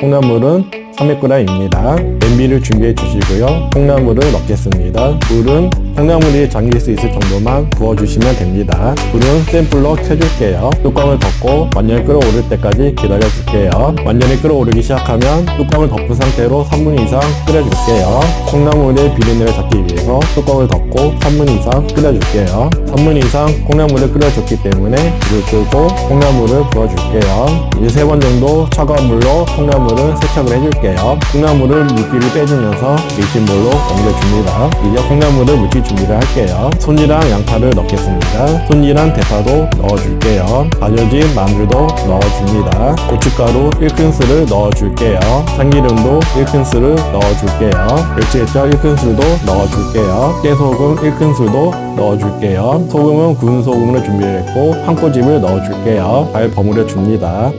콩나물은 300g입니다. 냄비를 준비해 주시고요. 콩나물을 넣겠습니다. 물은 콩나물이 잠길 수 있을 정도만 부어주시면 됩니다. 불은 센 불로 켜줄게요. 뚜껑을 덮고 완전히 끓어오를 때까지 기다려줄게요. 완전히 끓어오르기 시작하면 뚜껑을 덮은 상태로 3분 이상 끓여줄게요. 콩나물의 비린내를 잡기 위해서 뚜껑을 덮고 3분 이상 끓여줄게요. 3분 이상 콩나물을 끓여줬기 때문에 불을 끄고 콩나물을 부어줄게요. 이제 세번 정도 차가운 물로 콩나물을 세척을 해줄게요. 콩나물을 물기를 빼주면서 밀심볼로 옮겨줍니다. 이제 콩나물을 묻힐 준비를 할게요. 손이랑 양파를 넣겠습니다. 손이랑 대파도 넣어줄게요. 다져진 마늘도 넣어줍니다. 고춧가루 1큰술을 넣어줄게요. 참기름도 1큰술을 넣어줄게요. 멸치액젓 1큰술도 넣어줄게요. 깨소금 1큰술도 넣어줄게요. 소금은 구운 소금으로 준비했고 한 꼬집을 넣어줄게요. 잘 버무려 줍니다.